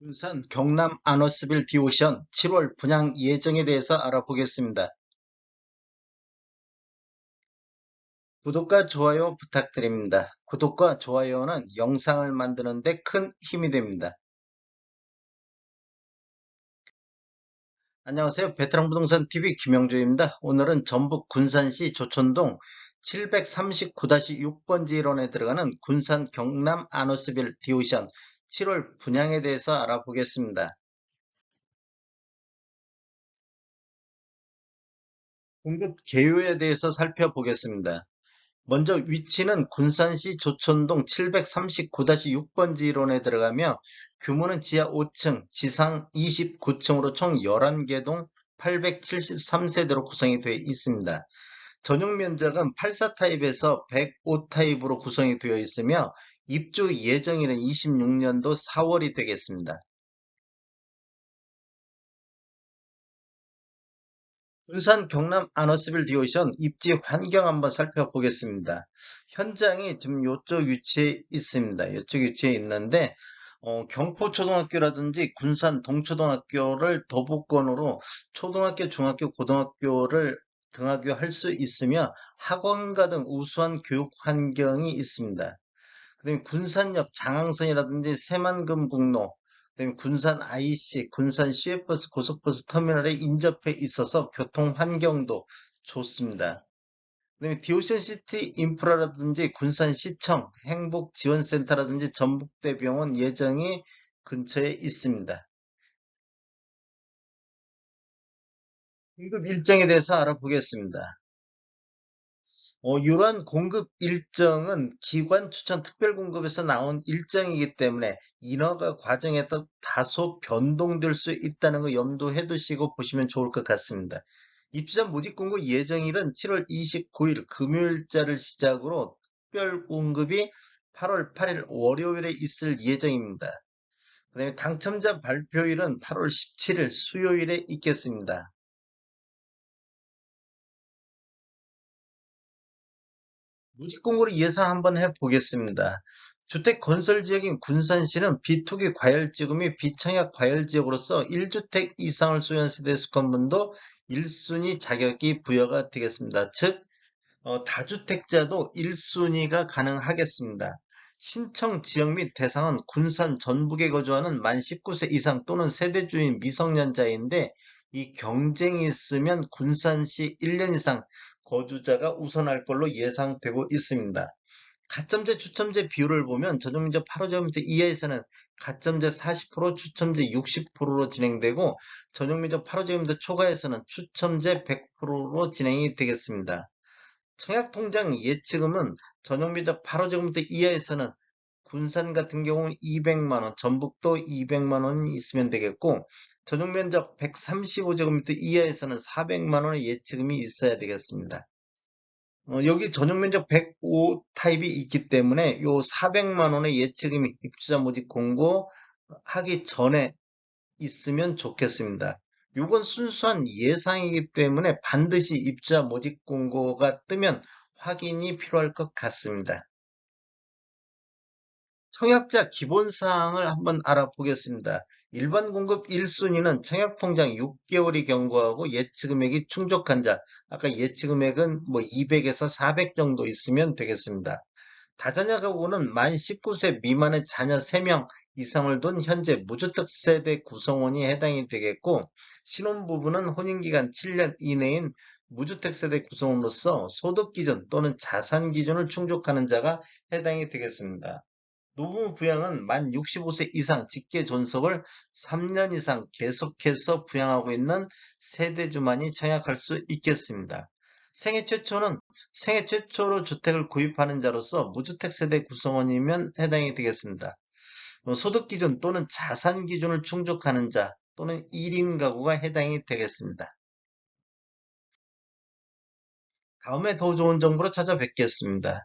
군산 경남 아너스빌 디오션 7월 분양 예정에 대해서 알아보겠습니다. 구독과 좋아요 부탁드립니다. 구독과 좋아요는 영상을 만드는 데 큰 힘이 됩니다. 안녕하세요. 베테랑 부동산 TV 김영주입니다. 오늘은 전북 군산시 조천동 739-6번지 1원에 들어가는 군산 경남 아너스빌 디오션 7월 분양에 대해서 알아보겠습니다. 공급 개요에 대해서 살펴보겠습니다. 먼저 위치는 군산시 조천동 739-6번지 1원에 들어가며 규모는 지하 5층, 지상 29층으로 총 11개 동 873세대로 구성이 되어 있습니다. 전용 면적은 84타입에서 105타입으로 구성이 되어 있으며 입주 예정일은 26년도 4월이 되겠습니다. 군산 경남 아너스빌 디오션 입지 환경 한번 살펴보겠습니다. 현장이 지금 이쪽 위치에 있습니다. 이쪽 위치에 있는데 어, 경포초등학교라든지 군산 동초등학교를 도보권으로 초등학교, 중학교, 고등학교를 등하교할 수 있으며 학원가 등 우수한 교육 환경이 있습니다. 그다음에 군산역 장항선이라든지 새만금북로, 그다음에 군산 IC, 군산 CF버스 고속버스 터미널에 인접해 있어서 교통 환경도 좋습니다. 그다음에 디오션 시티 인프라라든지 군산 시청, 행복 지원센터라든지 전북대병원 예정이 근처에 있습니다. 공급 일정에 대해서 알아보겠습니다. 어, 이러한 공급 일정은 기관 추천 특별 공급에서 나온 일정이기 때문에 인허가 과정에 따라 다소 변동될 수 있다는 거 염두해 두시고 보시면 좋을 것 같습니다. 입주자 모집 공급 예정일은 7월 29일 금요일자를 시작으로 특별 공급이 8월 8일 월요일에 있을 예정입니다. 그 다음에 당첨자 발표일은 8월 17일 수요일에 있겠습니다. 무직공고를 예상 한번 해보겠습니다. 주택 건설 지역인 군산시는 비투기 과열지구 및 비청약 과열지역으로서 1주택 이상을 소유한 세대 수건분도 1순위 자격이 부여가 되겠습니다. 즉 어, 다주택자도 1순위가 가능하겠습니다. 신청 지역 및 대상은 군산 전북에 거주하는 만 19세 이상 또는 세대주인 미성년자인데 이 경쟁이 있으면 군산시 1년 이상 거주자가 우선할 걸로 예상되고 있습니다. 가점제 추첨제 비율을 보면 전용면적 8호제곱미터 이하에서는 가점제 40% 추첨제 60%로 진행되고 전용면적 8호제곱미터 초과에서는 추첨제 100%로 진행이 되겠습니다. 청약통장 예치금은 전용면적 8호제곱미터 이하에서는 군산 같은 경우 200만원, 전북도 200만원이 있으면 되겠고 전용 면적 135제곱미터 이하에서는 400만원의 예치금이 있어야 되겠습니다. 어, 여기 전용 면적 105 타입이 있기 때문에 요 400만원의 예치금이 입주자 모집 공고 하기 전에 있으면 좋겠습니다. 이건 순수한 예상이기 때문에 반드시 입주자 모집 공고가 뜨면 확인이 필요할 것 같습니다. 청약자 기본사항을 한번 알아보겠습니다. 일반 공급 1순위는 청약통장 6개월이 경고하고 예치금액이 충족한 자, 아까 예치금액은 뭐 200에서 400 정도 있으면 되겠습니다. 다자녀 가구는 만 19세 미만의 자녀 3명 이상을 둔 현재 무주택 세대 구성원이 해당이 되겠고 신혼부부는 혼인기간 7년 이내인 무주택 세대 구성원으로서 소득 기준 또는 자산 기준을 충족하는 자가 해당이 되겠습니다. 노부 부양은 만 65세 이상 직계 존속을 3년 이상 계속해서 부양하고 있는 세대주만이 청약할 수 있겠습니다. 생애 최초는 생애 최초로 주택을 구입하는 자로서 무주택 세대 구성원이면 해당이 되겠습니다. 뭐 소득 기준 또는 자산 기준을 충족하는 자 또는 1인 가구가 해당이 되겠습니다. 다음에 더 좋은 정보로 찾아뵙겠습니다.